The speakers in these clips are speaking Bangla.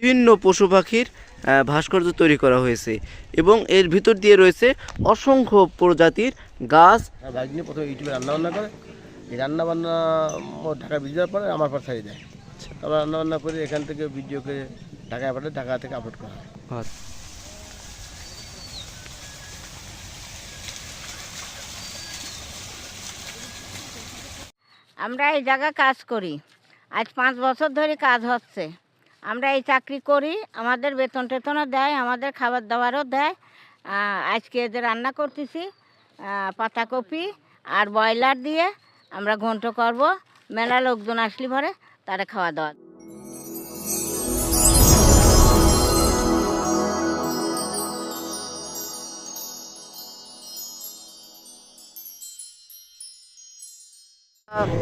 বিভিন্ন পশু পাখির ভাস্কর্য তৈরি করা হয়েছে এবং এর ভিতর দিয়ে রয়েছে অসংখ্য প্রজাতির গাছ। ভাগ্নি প্রথমে ইউটিউবে রান্না বান্না করে এই রান্না বান্না ঢাকা দেওয়ার পরে আমার পর ছাড়িয়ে দেয়। তারপর রান্না বান্না করে এখান থেকে ভিডিও করে ঢাকায় পাঠায় ঢাকা থেকে আপলোড করা হয়। আচ্ছা। আমরা এই জায়গায় কাজ করি। আজ পাঁচ বছর ধরে কাজ হচ্ছে। আমরা এই চাকরি করি, আমাদের বেতন টেতনও দেয়, আমাদের খাবার দাবারও দেয়। আজকে এদের রান্না করতেছি পাতাকপি আর ব্রয়লার দিয়ে আমরা ঘন্ট করব। মেলা লোকজন আসলি ভরে তারা খাওয়া দাওয়া।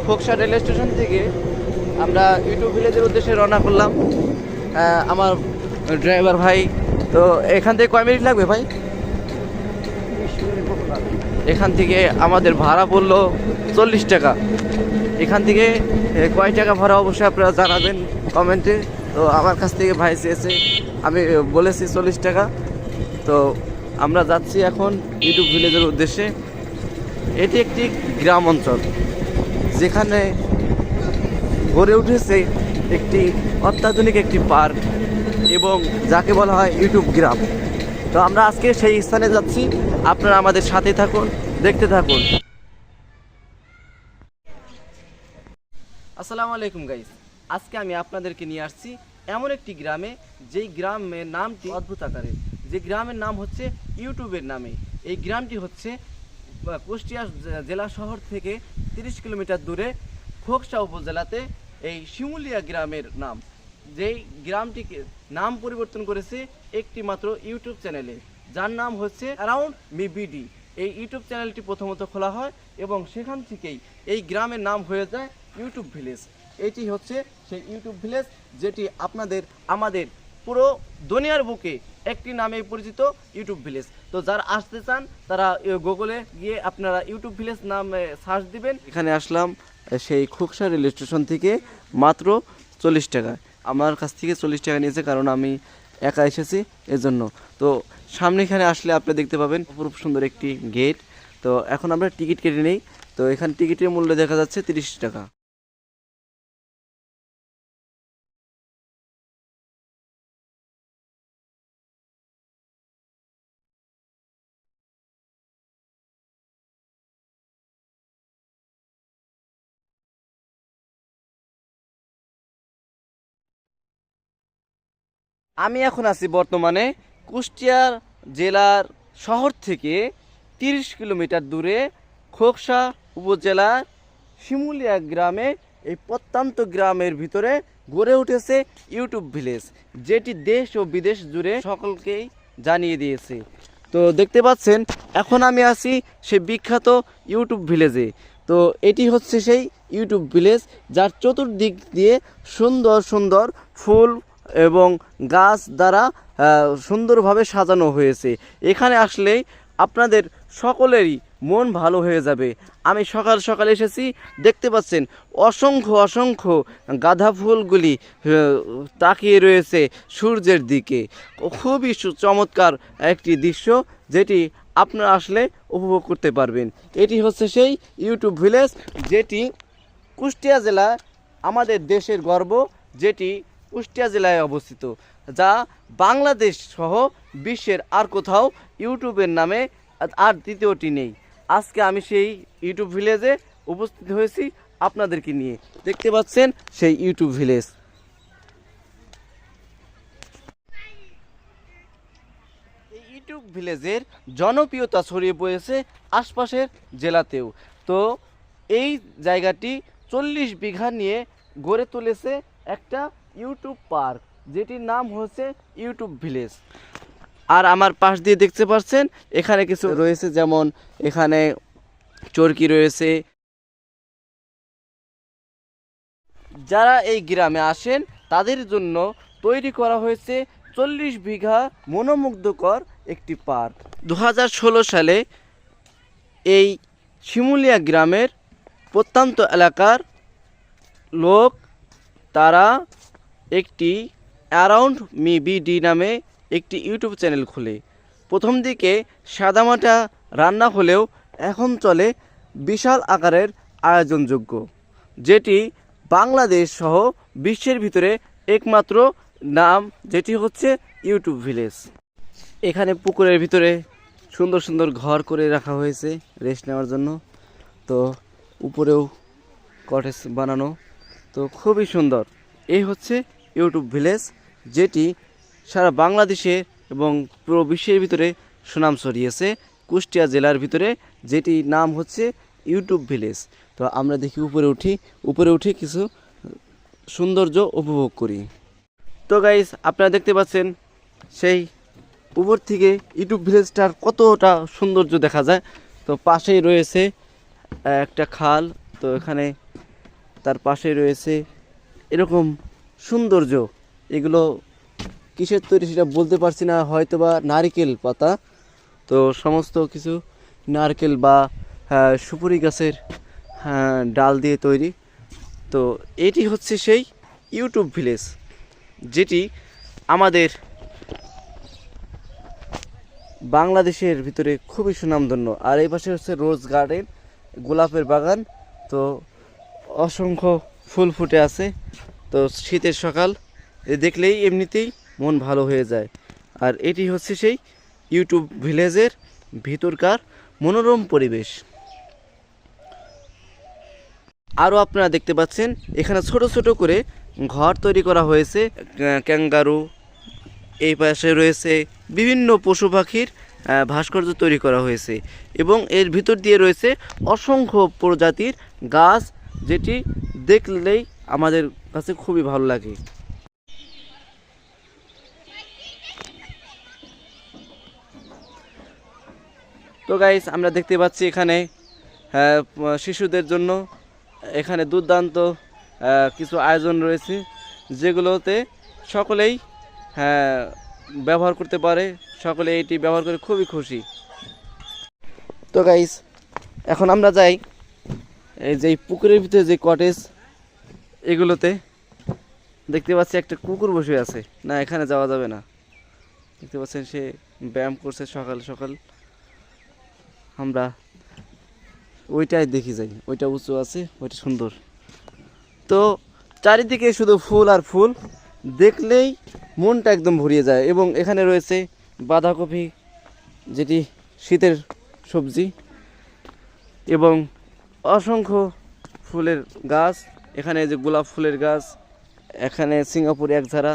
খোকসা রেল স্টেশন থেকে আমরা ইউটিউব ভিলেজের উদ্দেশ্যে রওনা করলাম। আমার ড্রাইভার ভাই, তো এখান থেকে কয় মিনিট লাগবে ভাই? এখান থেকে আমাদের ভাড়া পড়ল চল্লিশ টাকা। এখান থেকে কয় টাকা ভাড়া অবশ্যই আপনারা জানাবেন কমেন্টে। তো আমার কাছ থেকে ভাই চেয়েছে, আমি বলেছি চল্লিশ টাকা। তো আমরা যাচ্ছি এখন ইউটিউব ভিলেজের উদ্দেশ্যে। এটি একটি গ্রাম অঞ্চল, যেখানে গড়ে উঠেছে একটি অত্যাধুনিক একটি পার্ক এবং যাকে বলা হয় ইউটিউব গ্রাম। তো আমরা আজকে সেই স্থানে যাচ্ছি। আপনারা আমাদের সাথে থাকুন, দেখতে থাকুন। আসসালামু আলাইকুম গাইস আজকে আমি আপনাদেরকে নিয়ে আসছি এমন একটি গ্রামে, যেই গ্রামের নামটি অদ্ভুত আকারের। যে গ্রামের নাম হচ্ছে ইউটিউবের নামে। এই গ্রামটি হচ্ছে কুষ্টিয়া জেলা শহর থেকে তিরিশ কিলোমিটার দূরে খোকসা উপজেলাতে এই শিমুলিয়া গ্রামের নাম। যেই গ্রামটিকে নাম পরিবর্তন করেছে একটি মাত্র ইউটিউব চ্যানেলে। যার নাম হচ্ছে অ্যারাউন্ড মি বিডি এই ইউটিউব চ্যানেলটি প্রথমত খোলা হয় এবং সেখান থেকেই এই গ্রামের নাম হয়ে যায় ইউটিউব ভিলেজ। এটি হচ্ছে সেই ইউটিউব ভিলেজ যেটি আপনাদের, আমাদের পুরো দুনিয়ার বুকে একটি নামে পরিচিত ইউটিউব ভিলেজ তো যারা আসতে চান, তারা গুগলে গিয়ে আপনারা ইউটিউব ভিলেজ নাম সার্চ দিবেন। এখানে আসলাম সেই খোকসা রেল স্টেশন থেকে মাত্র চল্লিশ টাকা। আমার কাছ থেকে চল্লিশ টাকা নিয়েছে, কারণ আমি একা এসেছি এজন্য। তো সামনে এখানে আসলে আপনি দেখতে পাবেন অপরূপ সুন্দর একটি গেট তো এখন আমরা টিকিট কেটে নেই। তো এখানে টিকিটের মূল্য দেখা যাচ্ছে তিরিশ টাকা। আমি এখন আছি বর্তমানে কুষ্টিয়া জেলার শহর থেকে তিরিশ কিলোমিটার দূরে খোকসা উপজেলার শিমুলিয়া গ্রামে, এই প্রত্যন্ত গ্রামের ভিতরে গড়ে উঠেছে ইউটিউব ভিলেজ, যেটি দেশ ও বিদেশ জুড়ে সকলকেই জানিয়ে দিয়েছে। তো দেখতে পাচ্ছেন, এখন আমি আছি সে বিখ্যাত ইউটিউব ভিলেজে। তো এটি হচ্ছে সেই ইউটিউব ভিলেজ, যার চতুর্দিক দিয়ে সুন্দর সুন্দর ফুল এবং গাছ দ্বারা সুন্দরভাবে সাজানো হয়েছে। এখানে আসলেই আপনাদের সকলেরই মন ভালো হয়ে যাবে। আমি সকাল সকাল এসেছি, দেখতে পাচ্ছেন অসংখ্য অসংখ্য গাঁদা ফুলগুলি তাকিয়ে রয়েছে সূর্যের দিকে। খুবই চমৎকার একটি দৃশ্য যেটি আপনারা আসলে উপভোগ করতে পারবেন। এটি হচ্ছে সেই ইউটিউব ভিলেজ যেটি কুষ্টিয়া জেলা আমাদের দেশের গর্ব, যেটি কুষ্টিয়া জেলায় অবস্থিত, যা বাংলাদেশ সহ বিশ্বের আর কোথাও ইউটিউবের নামে আর দ্বিতীয়টি নেই। আজকে আমি সেই ইউটিউব ভিলেজে উপস্থিত হয়েছি আপনাদেরকে নিয়ে। দেখতে পাচ্ছেন সেই ইউটিউব ভিলেজ। ইউটিউব ভিলেজের জনপ্রিয়তা ছড়িয়ে পড়েছে আশপাশের জেলাতেও। তো এই জায়গাটি চল্লিশ বিঘা নিয়ে গড়ে তুলেছে একটা ইউটিউব পার্ক, যেটির নাম হচ্ছে ইউটিউব ভিলেজ। আর আমার পাশ দিয়ে দেখতে পাচ্ছেন, এখানে কিছু রয়েছে, যেমন এখানে চরকি রয়েছে। যারা এই গ্রামে আসেন, তাদের জন্য তৈরি করা হয়েছে চল্লিশ বিঘা মনোমুগ্ধকর একটি পার্ক। দু হাজার ষোলো সালে এই শিমুলিয়া গ্রামের প্রত্যন্ত এলাকার লোক, তারা একটি অ্যারাউন্ড মি বিডি নামে একটি ইউটিউব চ্যানেল খুলে। প্রথম দিকে সাদামাটা রান্না হলেও এখন চলে বিশাল আকারের আয়োজনযোগ্য, যেটি বাংলাদেশ সহ বিশ্বের ভিতরে একমাত্র নাম, যেটি হচ্ছে ইউটিউব ভিলেজ। এখানে পুকুরের ভিতরে সুন্দর সুন্দর ঘর করে রাখা হয়েছে রেস্ট নেওয়ার জন্য। তো উপরেও কটেজ বানানো। তো খুবই সুন্দর। এই হচ্ছে ইউটিউব ভিলেজ, যেটি সারা বাংলাদেশে এবং পুরো বিশ্বের ভিতরে সুনাম ছড়িয়েছে। কুষ্টিয়া জেলার ভিতরে যেটি নাম হচ্ছে ইউটিউব ভিলেজ। তো আমরা দেখি উপরে উঠি, উপরে উঠে কিছু সৌন্দর্য উপভোগ করি। তো গাইস আপনারা দেখতে পাচ্ছেন, সেই উপর থেকে ইউটিউব ভিলেজটার কতটা সৌন্দর্য দেখা যায়। তো পাশেই রয়েছে একটা খাল। তো এখানে তার পাশেই রয়েছে এরকম সৌন্দর্য এগুলো কিসের তৈরি সেটা বলতে পারছি না হয়তো বা নারিকেল পাতা। তো সমস্ত কিছু নারকেল বা আহ, সুপুরি গাছের ডাল দিয়ে তৈরি। তো এটি হচ্ছে সেই ইউটিউব ভিলেজ যেটি আমাদের বাংলাদেশের ভিতরে খুবই সুনামধন্য। আর এই পাশে হচ্ছে রোজ গার্ডেন গোলাপের বাগান। তো অসংখ্য ফুল ফুটে আছে। তো শীতের সকাল দেখলেই এমনিতেই মন ভালো হয়ে যায়। আর এটি হচ্ছে সেই ইউটিউব ভিলেজের ভিতরকার মনোরম পরিবেশ। আরও আপনারা দেখতে পাচ্ছেন, এখানে ছোট ছোট করে ঘর তৈরি করা হয়েছে। ক্যাঙ্গারু, এই পাশে রয়েছে বিভিন্ন পশু পাখির ভাস্কর্য তৈরি করা হয়েছে এবং এর ভিতর দিয়ে রয়েছে অসংখ্য প্রজাতির গাছ, যেটি দেখলেই আমাদের কাছে খুবই ভালো লাগে। তো গাইস আমরা দেখতে পাচ্ছি এখানে আহ, শিশুদের জন্য এখানে দুর্দান্ত কিছু আয়োজন রয়েছে যেগুলোতে সকলেই হ্যাঁ ব্যবহার করতে পারে সকলে এটি ব্যবহার করে খুবই খুশি। তো গাইস এখন আমরা যাই এই যে পুকুরের ভিতরে যে কটেজ এগুলোতে দেখতে পাচ্ছি একটা কুকুর বসে আছে। না, এখানে যাওয়া যাবে না। দেখতে পাচ্ছেন সে ব্যায়াম করছে সকাল সকাল। আমরা ওইটাই দেখি যাই। ওইটা উঁচু আছে, ওইটা সুন্দর। তো চারিদিকে শুধু ফুল আর ফুল। দেখলেই মনটা একদম ভরিয়ে যায় এবং এখানে রয়েছে বাঁধাকপি, যেটি শীতের সবজি এবং অসংখ্য ফুলের গাছ। এখানে যে গোলাপ ফুলের গাছ এখানে সিঙ্গাপুর একঝাড়া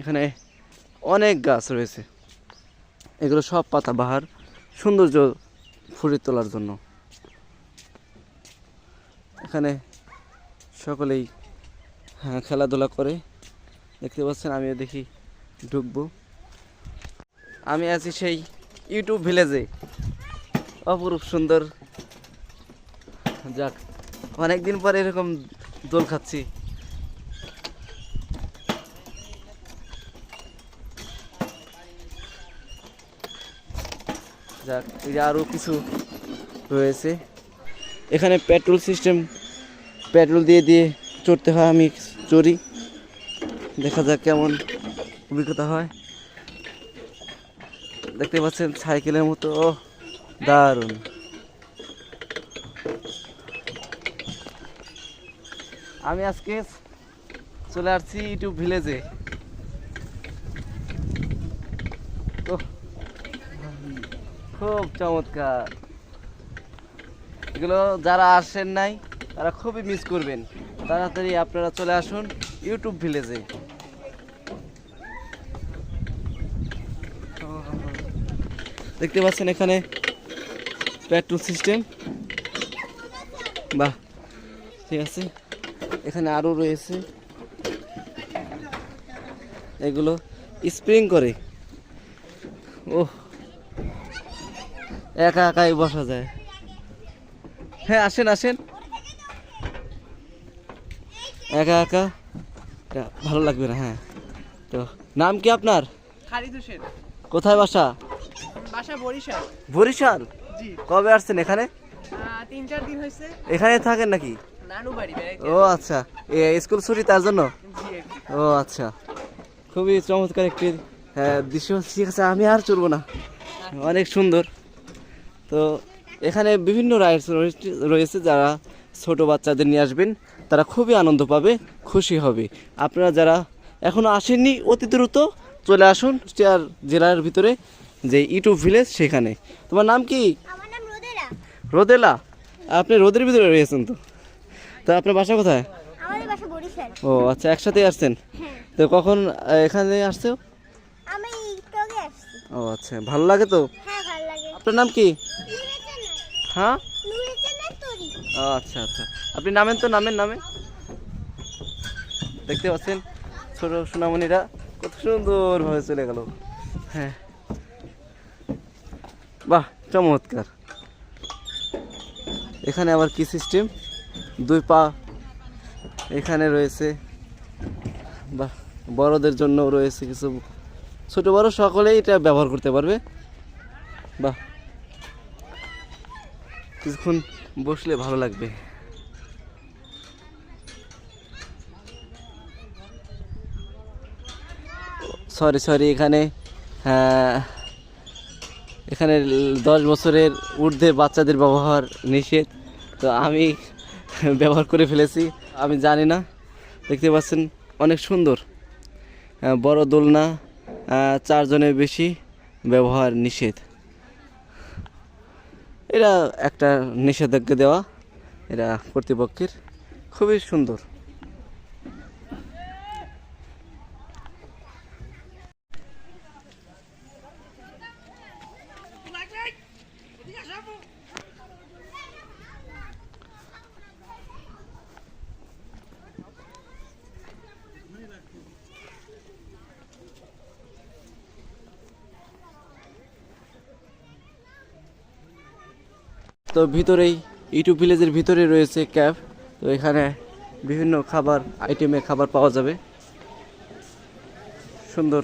এখানে অনেক গাছ রয়েছে। এগুলো সব পাতা বাহার সৌন্দর্য ফুটিয়ে তোলার জন্য। এখানে সকলেই হ্যাঁ, খেলাধুলা করে। দেখতে পাচ্ছেন আমিও দেখি ঢুকবো। আমি আছি সেই ইউটিউব ভিলেজে। অপরূপ সুন্দর। যাক অনেকদিন পরে এরকম দোল খাচ্ছি। যাক এই আরও কিছু রয়েছে। এখানে পেট্রোল সিস্টেম, পেট্রোল দিয়ে দিয়ে চড়তে হয়, আমি চড়ি। দেখা যাক কেমন অভিজ্ঞতা হয়। দেখতে পাচ্ছেন, সাইকেলের মতো দারুণ। আমি আজকে চলে আসছি ইউটিউব ভিলেজে। ওহ, খুব চমৎকার। এগুলো যারা আসেন নাই তারা খুবই মিস করবেন। তাড়াতাড়ি আপনারা চলে আসুন ইউটিউব ভিলেজে। দেখতে পাচ্ছেন এখানে পেট্রোল সিস্টেম। বাহ ঠিক আছে। এখানে আরও রয়েছে। এগুলো স্প্রিং করে। ও একা একাই বসা যায়। হ্যাঁ আসেন আসেন। একা একা। ভালো লাগবে না হ্যাঁ। তো নাম কি আপনার? খালিদ হোসেন। কোথায় বাসা? বাসা বরিশাল। বরিশাল? কবে আসছেন এখানে? তিন চার দিন হয়েছে। এখানে থাকেন নাকি? ও আচ্ছা এ স্কুল ছুটি তার জন্য? ও আচ্ছা। খুবই চমৎকার একটি আহ, দৃশ্য। ঠিক আছে আমি আর চলবো না। অনেক সুন্দর। তো এখানে বিভিন্ন রাইডস রয়েছে যারা ছোট বাচ্চাদের নিয়ে আসবেন। তারা খুবই আনন্দ পাবে খুশি হবে। আপনারা যারা এখনও আসেননি অতি দ্রুত চলে আসুন কুষ্টিয়ার জেলার ভিতরে যে ইউটিউব ভিলেজ সেখানে। তোমার নাম কি? আমার রোদেলা। রোদেলা। আপনি রোদের ভিতরে রয়েছেন তো? তো আপনার বাসা কোথায়? আমাদের বাসা বরিশাল। ও আচ্ছা একসাথে আসছেন? হ্যাঁ। তো কখন এখানে আসছো আমি একটু আগে আসছি। ও আচ্ছা ভালো লাগে তো? হ্যাঁ ভালো লাগে। আপনার নাম কি? হ্যাঁ? আচ্ছা আচ্ছা। আপনি নামেন তো নামেন নামে দেখতে পাচ্ছেন ছোট সোনামণিরা কত সুন্দরভাবে চলে গেল। হ্যাঁ। বাহ চমৎকার। এখানে আবার কি সিস্টেম দুই পা এখানে রয়েছে। বাহ, বড়দের জন্য রয়েছে কিছু। ছোট বড় সকলেই এটা ব্যবহার করতে পারবে। বাহ, কিছুক্ষণ বসলে ভালো লাগবে। সরি সরি, এখানে এখানে দশ বছরের ঊর্ধ্বে বাচ্চাদের ব্যবহার নিষেধ। তো আমি ব্যবহার করে ফেলেছি, আমি জানি না। দেখতে পাচ্ছেন, অনেক সুন্দর। বড় দোলনা চারজনের বেশি ব্যবহার নিষেধ। এটা একটা নিষেধাজ্ঞা দেওয়া, এটা কর্তৃপক্ষের। খুবই সুন্দর। তো ভিতরেই ইউটিউব ভিলেজের ভিতরে রয়েছে ক্যাব তো এখানে বিভিন্ন খাবার আইটেমে খাবার পাওয়া যাবে। সুন্দর,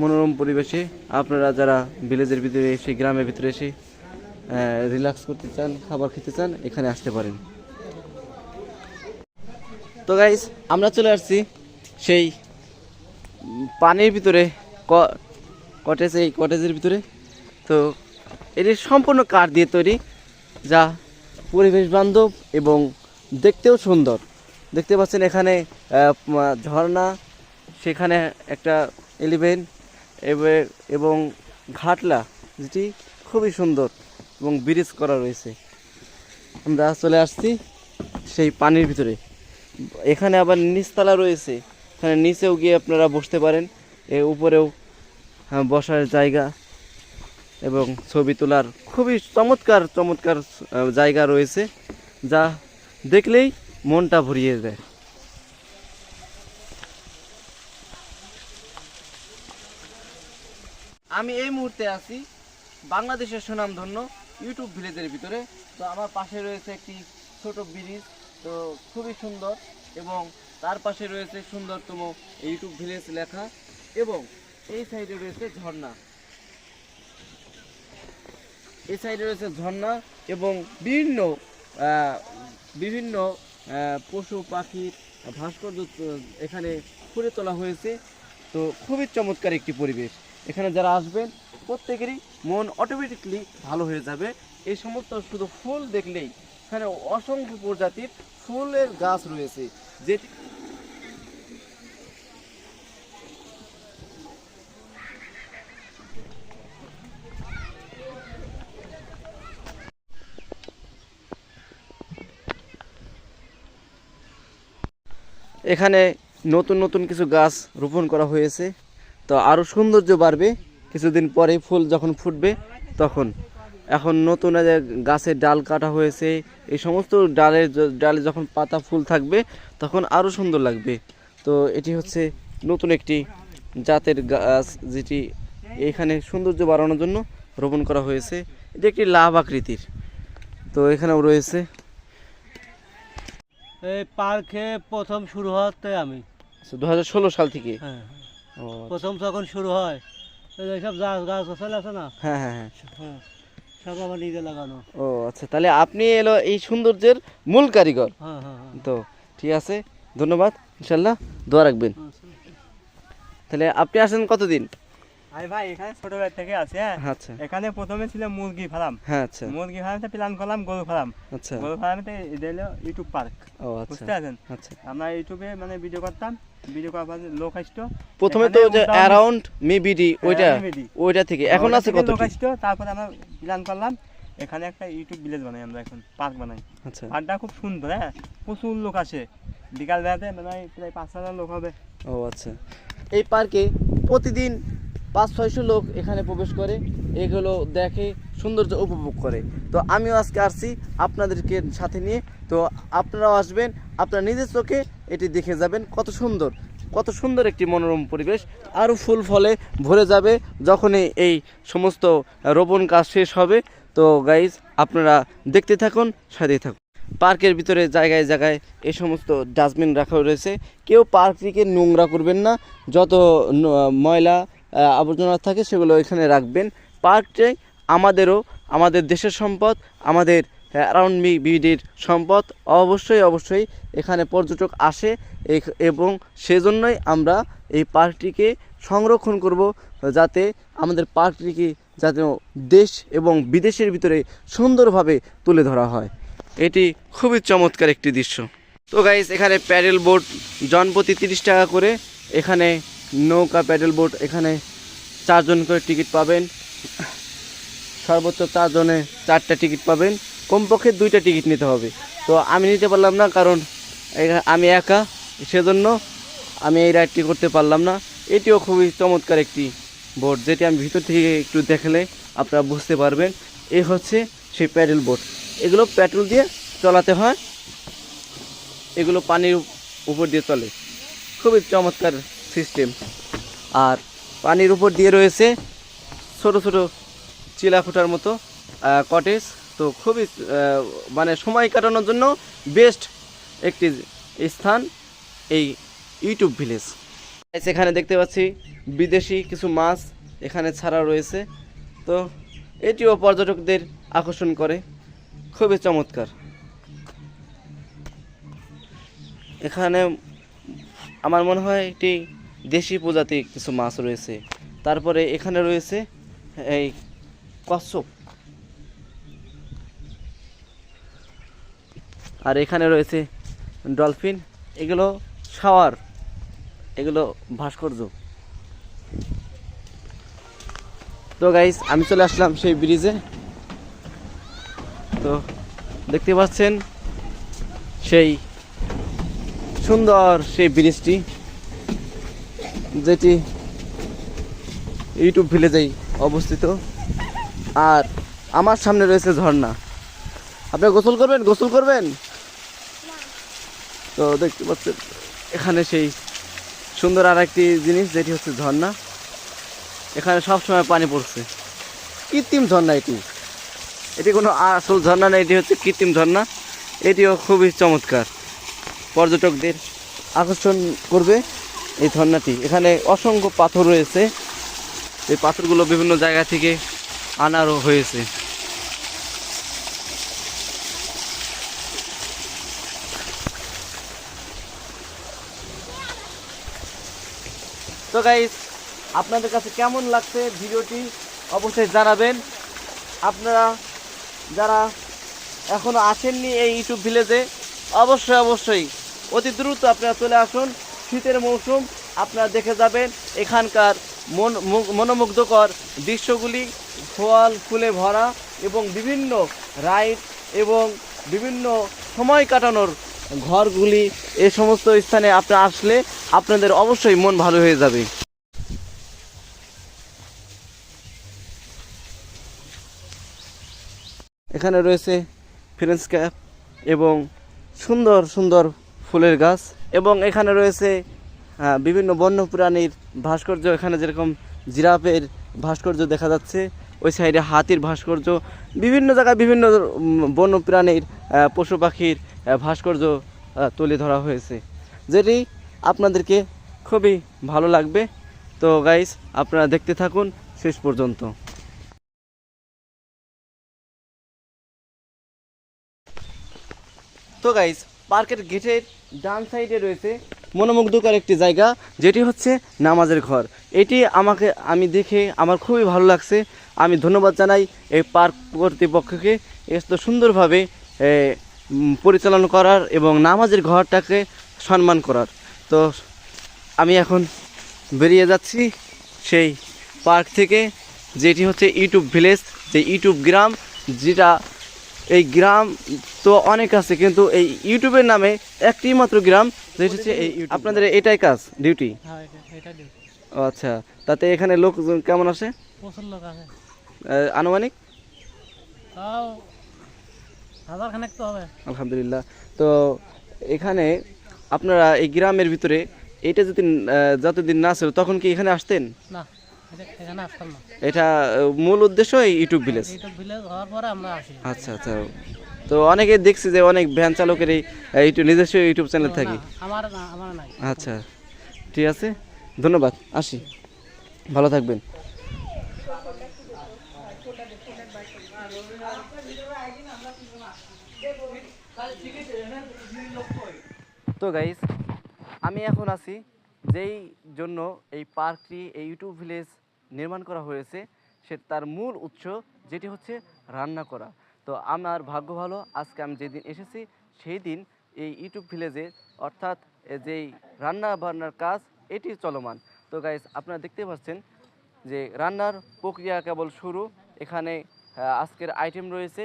মনোরম পরিবেশে আপনারা যারা ভিলেজের ভিতরে এসে, গ্রামের ভিতরে এসে রিল্যাক্স করতে চান, খাবার খেতে চান, এখানে আসতে পারেন। তো গাইস আমরা চলে আসছি সেই পানির ভিতরে কটেজ এই কটেজের ভিতরে। তো এটি সম্পূর্ণ কাঠ দিয়ে তৈরি, যা পরিবেশ বান্ধব এবং দেখতেও সুন্দর। দেখতে পাচ্ছেন এখানে ঝর্ণা, সেখানে একটা এলিভেন এবং ঘাটলা, যেটি খুবই সুন্দর এবং ব্রিজ করা রয়েছে। আমরা চলে আসছি সেই পানির ভিতরে। এখানে আবার নিচতলা রয়েছে। এখানে নিচেও গিয়ে আপনারা বসতে পারেন। এ উপরেও বসার জায়গা। এবং ছবি তোলার খুবই চমৎকার চমৎকার জায়গা রয়েছে, যা দেখলেই মনটা ভরিয়ে দেয়। আমি এই মুহূর্তে আছি বাংলাদেশের সুনামধন্য ইউটিউব ভিলেজের ভিতরে। তো আমার পাশে রয়েছে একটি ছোট ব্রিজ, তো খুবই সুন্দর এবং তার পাশে রয়েছে সুন্দরতম ইউটিউব ভিলেজ লেখা এবং এই সাইডে রয়েছে ঝর্ণা। এই সাইডে রয়েছে ঝর্ণা এবং বিভিন্ন বিভিন্ন পশু পাখির ভাস্কর্য এখানে ফুটে তোলা হয়েছে। তো খুবই চমৎকার একটি পরিবেশ। এখানে যারা আসবেন, প্রত্যেকেরই মন অটোমেটিকলি ভালো হয়ে যাবে। এই সমস্ত শুধু ফুল দেখলেই এখানে অসংখ্য প্রজাতির ফুলের গাছ রয়েছে, যেটি এখানে নতুন নতুন কিছু গাছ রোপণ করা হয়েছে। তো আরও সৌন্দর্য বাড়বে। কিছুদিন পরে ফুল যখন ফুটবে, তখন। এখন নতুন গাছের ডাল কাটা হয়েছে, এই সমস্ত ডালের ডালে যখন পাতা ফুল থাকবে, তখন আরও সুন্দর লাগবে। তো এটি হচ্ছে নতুন একটি জাতের গাছ, যেটি এখানে সৌন্দর্য বাড়ানোর জন্য রোপণ করা হয়েছে। এটি একটি লাভ আকৃতির। তো এখানেও রয়েছে। এই পার্কে প্রথম শুরু হতে আমি। দু হাজার ষোলো সাল থেকে? হ্যাঁ প্রথম যখন শুরু হয় গাছ গাছ গাছালি আছে না? হ্যাঁ হ্যাঁ হ্যাঁ। হ্যাঁ সব আমার নিজে লাগানো। ও আচ্ছা তাহলে আপনি এলো এই সৌন্দর্যের মূল কারিগর? হ্যাঁ হ্যাঁ হ্যাঁ। তো ঠিক আছে ধন্যবাদ ইনশাল্লাহ দোয়া রাখবেন। আচ্ছা। তাহলে আপনি আসেন কতদিন? আমি ভাই এখানে ছোটবেলা থেকে আছি হ্যাঁ? আচ্ছা। এখানে প্রথমে ছিল মুরগি ফার্ম। হ্যাঁ আচ্ছা। মুরগি ফার্মতে প্ল্যান করলাম গরু ফার্ম। আচ্ছা। গরু ফার্মতে ইউটিউব পার্ক ও আচ্ছা। বুঝতে পারছেন? আচ্ছা। আমরা ইউটিউবে মানে ভিডিও করতাম। ভিডিও করার পর লোক আসতো। প্রথমে তো যে অ্যারাউন্ড মেবিডি ওইটা হ্যাঁ, ওইটা থেকে। এখন আছে কত লোক আসতো তারপরে আমরা প্ল্যান করলাম এখানে একটা ইউটিউব ভিলেজ বানাই আমরা এখন পার্ক বানাই। আচ্ছা। পার্কটা খুব সুন্দর হ্যাঁ? প্রচুর লোক আসে। বিকাল বেলাতে মানে প্রায় পাঁচ হাজার লোক হবে। ও আচ্ছা। এই পার্কে প্রতিদিন পাঁচ ছয়শো লোক এখানে প্রবেশ করে। এগুলো দেখে সৌন্দর্য উপভোগ করে। তো আমিও আজকে আসছি আপনাদেরকে সাথে নিয়ে। তো আপনারাও আসবেন, আপনারা নিজের চোখে এটি দেখে যাবেন কত সুন্দর কত সুন্দর একটি মনোরম পরিবেশ। আরও ফুল ফলে ভরে যাবে যখনই এই সমস্ত রোপণ কাজ শেষ হবে। তো গাইজ আপনারা দেখতে থাকুন, সাথেই থাকুন। পার্কের ভিতরে জায়গায় জায়গায় এই সমস্ত ডাস্টবিন রাখা রয়েছে। কেউ পার্কটিকে নোংরা করবেন না। যত ময়লা আবর্জনা থাকে, সেগুলো এখানে রাখবেন। পার্কটাই আমাদেরও, আমাদের দেশের সম্পদ, আমাদের অ্যারাউন্ড মি বিডির সম্পদ। অবশ্যই অবশ্যই এখানে পর্যটক আসে এবং সেজন্যই আমরা এই পার্কটিকে সংরক্ষণ করব, যাতে আমাদের পার্কটিকে যাতে দেশ এবং বিদেশের ভিতরে সুন্দরভাবে তুলে ধরা হয়। এটি খুবই চমৎকার একটি দৃশ্য। তো গাইস এখানে প্যাডেল বোট জনপ্রতি তিরিশ টাকা করে। এখানে নৌকা প্যাডেল বোট এখানে চারজন করে টিকিট পাবেন। সর্বোচ্চ চারজনে চারটা টিকিট পাবেন। কমপক্ষে দুইটা টিকিট নিতে হবে। তো আমি নিতে পারলাম না, কারণ আমি একা, সেজন্য আমি এই রাইডটি করতে পারলাম না। এটিও খুবই চমৎকার একটি বোট যেটি আমি ভিতর থেকে একটু দেখলে আপনারা বুঝতে পারবেন। এই হচ্ছে সেই প্যাডেল বোট এগুলো পেট্রোল দিয়ে চলাতে হয়। এগুলো পানির উপর দিয়ে চলে। খুবই চমৎকার সিস্টেম আর পানির উপর দিয়ে রয়েছে ছোট ছোট চিলাখুটার মতো কটেজ তো খুবই মানে সময় কাটানোর জন্য বেস্ট একটি স্থান এই ইউটিউব ভিলেজ এখানে দেখতে পাচ্ছি বিদেশি কিছু মাছ এখানে ছাড়া রয়েছে। তো এটিও পর্যটকদের আকর্ষণ করে। খুবই চমৎকার। এখানে আমার মনে হয় একটি দেশি প্রজাতির কিছু মাছ রয়েছে। তারপরে এখানে রয়েছে, এই কচ্ছপ। আর এখানে রয়েছে ডলফিন। এগুলো শাওয়ার, এগুলো ভাস্কর্য। তো গাইস আমি চলে আসলাম সেই ব্রিজে। তো দেখতে পাচ্ছেন সেই সুন্দর সেই ব্রিজটি। যেটি ইউটিউব ভিলেজেই অবস্থিত। আর আমার সামনে রয়েছে ঝর্ণা। আপনি গোসল করবেন? গোসল করবেন? তো দেখতে পাচ্ছেন, এখানে সেই সুন্দর আর একটি জিনিস, যেটি হচ্ছে ঝর্ণা। এখানে সব সময় পানি পড়ছে। কৃত্রিম ঝর্ণা এটি। এটি কোনো আসল ঝর্ণা না, এটি হচ্ছে কৃত্রিম ঝর্ণা। এটিও খুবই চমৎকার। পর্যটকদের আকর্ষণ করবে। এই ঝর্ণাটি এখানে অসংখ্য পাথর রয়েছে। এই পাথরগুলো বিভিন্ন জায়গা থেকে আনারও হয়েছে। তো গাইস আপনাদের কাছে কেমন লাগছে ভিডিওটি? অবশ্যই জানাবেন। আপনারা যারা এখনও আসেননি এই ইউটিউব ভিলেজে, অবশ্যই অবশ্যই অতি দ্রুত আপনারা চলে আসুন। শীতের মৌসুম, আপনারা দেখে যাবেন এখানকার মন মনোমুগ্ধকর দৃশ্যগুলি ফল ফুলে ভরা এবং বিভিন্ন রাইড এবং বিভিন্ন সময় কাটানোর ঘরগুলি এ সমস্ত স্থানে আপনারা আসলে আপনাদের অবশ্যই মন ভালো হয়ে যাবে। এখানে রয়েছে ফ্রেঞ্চ ক্যাপ এবং সুন্দর সুন্দর ফুলের গাছ। এবং এখানে রয়েছে বিভিন্ন বন্য প্রাণীর ভাস্কর্য। এখানে যেরকম জিরাফের ভাস্কর্য দেখা যাচ্ছে, ওই সাইডে হাতির ভাস্কর্য। বিভিন্ন জায়গায় বিভিন্ন বন্য প্রাণীর পশু পাখির ভাস্কর্য তুলে ধরা হয়েছে। যেটি আপনাদেরকে খুবই ভালো লাগবে। তো গাইস আপনারা দেখতে থাকুন শেষ পর্যন্ত। তো গাইস পার্কের গেটের ডান সাইডে রয়েছে মনোমুগ্ধকর একটি জায়গা, যেটি হচ্ছে নামাজের ঘর। এটি আমাকে, আমি দেখে আমার খুবই ভালো লাগছে। আমি ধন্যবাদ জানাই এই পার্ক কর্তৃপক্ষকে এত সুন্দরভাবে পরিচালনা করার এবং নামাজের ঘরটাকে সম্মান করার। তো আমি এখন বেরিয়ে যাচ্ছি সেই পার্ক থেকে, যেটি হচ্ছে ইউটিউব ভিলেজ। যে ইউটিউব গ্রাম, যেটা এই গ্রাম তো অনেক আছে কিন্তু এই ইউটিউবের নামে একটি মাত্র গ্রাম যেটি হচ্ছে এই আপনাদের এটাই কাজ ডিউটি হ্যাঁ ও আচ্ছা তাতে এখানে লোকজন কেমন আসে? প্রচুর লোক আছে আনুমানিক? তো হবে। আলহামদুলিল্লাহ। তো এখানে আপনারা এই গ্রামের ভিতরে এটা যদি যতদিন না ছিল তখন কি এখানে আসতেন? না। এটা- মূল উদ্দেশ্য ইউটিউব ভিলেজ আচ্ছা আচ্ছা। তো অনেকে দেখছি যে অনেক ভ্যান চালকের এই ইউটিউব নিজস্ব ইউটিউব চ্যানেল থাকি। আচ্ছা ঠিক আছে। ধন্যবাদ আসি। ভালো থাকবেন। তো গাইস আমি এখন আছি যেই জন্য এই পার্কটি, এই ইউটিউব ভিলেজ নির্মাণ করা হয়েছে, সে তার মূল উৎস যেটি হচ্ছে রান্না করা। তো আমার ভাগ্য ভালো, আজকে আমি যেদিন এসেছি, সেই দিন এই ইউটিউব ভিলেজে, অর্থাৎ যেই রান্না বান্নার কাজ, এটি চলমান। তো গাইস আপনারা দেখতে পাচ্ছেন যে রান্নার প্রক্রিয়া কেবল শুরু। এখানে আজকের আইটেম রয়েছে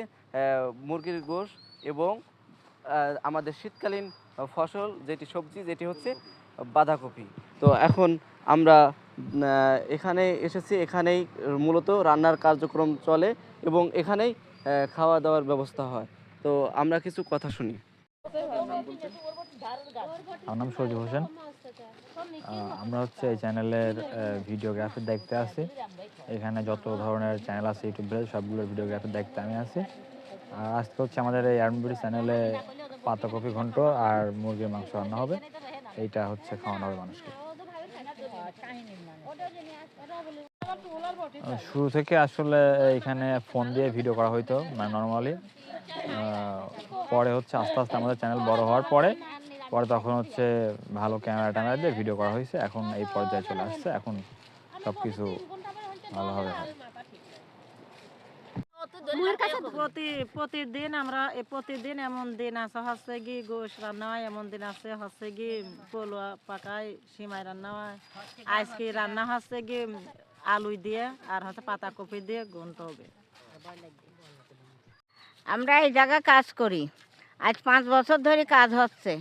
মুরগির গোশ এবং আমাদের শীতকালীন ফসল, যেটি সবজি, যেটি হচ্ছে বাঁধাকপি। তো এখন আমরা এখানে এসেছি, এখানেই মূলত রান্নার কার্যক্রম চলে এবং এখানেই খাওয়া দাওয়ার ব্যবস্থা হয়। তো আমরা কিছু কথা শুনি। আমার নাম সজীব হোসেন। আমরা হচ্ছে এই চ্যানেলের ভিডিওগ্রাফি দেখতে আসি। এখানে যত ধরনের চ্যানেল আছে, ইউটিউবে সবগুলোর ভিডিওগ্রাফি দেখতে আমি আসি। আর আজকে হচ্ছে আমাদের এই আর্মবিডি চ্যানেলে পাতাকপি ঘন্ট আর মুরগির মাংস রান্না হবে। এইটা হচ্ছে খাওয়ানো হবে মানুষকে শুরু থেকে আসলে এখানে ফোন দিয়ে ভিডিও করা হইতো মানে নর্মালি পরে হচ্ছে আস্তে আস্তে আমাদের চ্যানেল বড় হওয়ার পরে পরে তখন হচ্ছে ভালো ক্যামেরা ট্যামেরা দিয়ে ভিডিও করা হয়েছে। এখন এই পর্যায়ে চলে আসছে। এখন সব কিছু ভালোভাবে হয়। প্রতি প্রতিদিন আমরা প্রতিদিন এমন দিন আছে হচ্ছে কি গোশ রান্না হয় এমন দিন আছে হচ্ছে কি পলুয়া পাকায় সিমাই রান্না হয় আজকে রান্না হচ্ছে কি আলু দিয়ে আর হচ্ছে পাতাকপি দিয়ে গুনতে হবে। আমরা এই জায়গায় কাজ করি। আজ পাঁচ বছর ধরে কাজ হচ্ছে।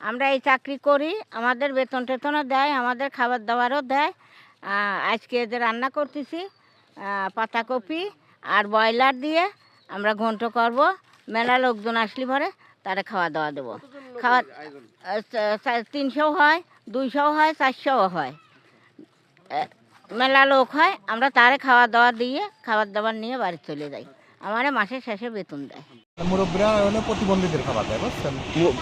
আমরা এই চাকরি করি আমাদের বেতন টেতনও দেয় আমাদের খাবার দাবারও দেয়। আজকে যে রান্না করতেছি পাতাকপি আর ব্রয়লার দিয়ে আমরা ঘন্ট করব। মেলা লোকজন আসলে পরে তারা খাওয়া দাওয়া দেবো। খাওয়া তিনশো হয় দুইশো হয় চারশোও হয়। মেলা লোক হয় আমরা তারে খাওয়া দাওয়া দিয়ে খাবার দাবার নিয়ে বাড়ি চলে যাই। আমার মাসের শেষে বেতন দেয়। মুরব্বীরা হলো প্রতিবন্ধীদের খাবার দেয় বুঝছেন?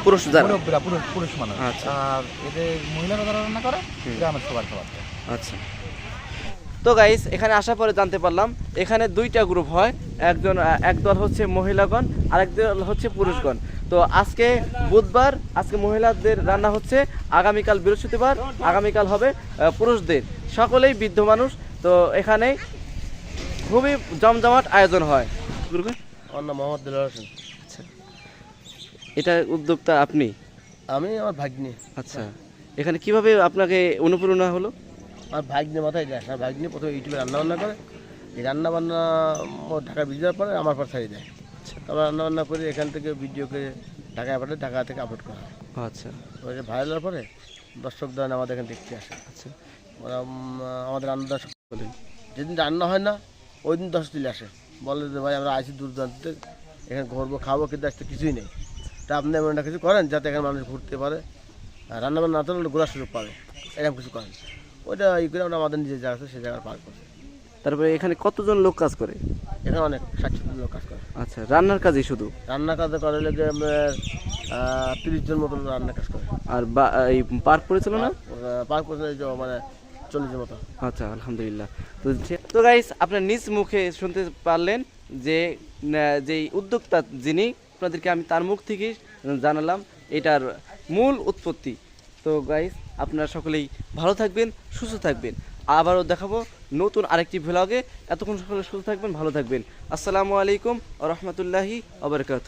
পুরুষ মুরব্বীরা পুরুষ পুরুষ মানুষ। আচ্ছা। আর এদের মহিলারা যারা রান্না করে গ্রামের সবার খাবার দেয়। আচ্ছা। তো গাইস এখানে আসার পরে জানতে পারলাম এখানে দুইটা গ্রুপ হয় একজন একদল হচ্ছে মহিলাগণ আর একদল হচ্ছে পুরুষগণ। তো আজকে বুধবার আজকে মহিলাদের রান্না হচ্ছে আগামীকাল বৃহস্পতিবার আগামীকাল হবে পুরুষদের। সকলেই বৃদ্ধ মানুষ তো এখানে খুবই জমজমাট আয়োজন হয়। মোহাম্মদ হোসেন। এটা উদ্যোক্তা আপনি? আমি আমার ভাগ্নি। আচ্ছা। এখানে কীভাবে আপনাকে অনুপ্রেরণা হলো? আমার ভাগ্নি মাথায় যায় আমার ভাগ্নি প্রথমে ইউটিউবে রান্না বান্না করে এই রান্না বান্না ও ঢাকা ভিজে যাওয়ার পরে আমার পর ছাড়িয়ে দেয়। তারপর রান্না বান্না করে এখান থেকে ভিডিও করে ঢাকায় পাঠায় ঢাকা থেকে আপলোড করা হয়। আচ্ছা। ওই যে ভাইরাল পরে দর্শক দল আমাদের এখানে দেখতে আসে। আচ্ছা। ওরা আমাদের রান্না দর্শক বলেন যেদিন রান্না হয় না ওই দিন দর্শক চলে আসে। বলে যে ভাই আমরা আইসি দূর দূরান্ত থেকে, এখানে ঘুরবো খাব কিন্তু আজকে কিছুই নেই। তা আপনি এমন একটা কিছু করেন যাতে এখানে মানুষ ঘুরতে পারে। আর রান্না না থাকলে ঘোরার সুযোগ পাবে। এরকম কিছু করেন। ওইটা ই করে আমরা আমাদের নিজের জায়গা আছে সেই জায়গায় পার করি তারপরে এখানে কতজন লোক কাজ করে? এখানে অনেক ষাট সত্তর লোক কাজ করে। আচ্ছা রান্নার কাজই শুধু? রান্না কাজ করে লেগে তিরিশ জন মতন রান্না কাজ করে। আর বা- এই পার্ক পরিচালনা? পার করে যে মানে চল্লিশ মতো। আচ্ছা আলহামদুলিল্লাহ। তো তো গাইস আপনার নিজ মুখে শুনতে পারলেন যে যেই উদ্যোক্তা যিনি আপনাদেরকে আমি তার মুখ থেকেই জানালাম এটার মূল উৎপত্তি। তো গাইস আপনারা সকলেই ভালো থাকবেন, সুস্থ থাকবেন। আবারও দেখাবো নতুন আরেকটি ভ্লগে এতক্ষণ সকলে সুস্থ থাকবেন, ভালো থাকবেন। আসসালামু আলাইকুম রহমতুল্লাহি আবরকাত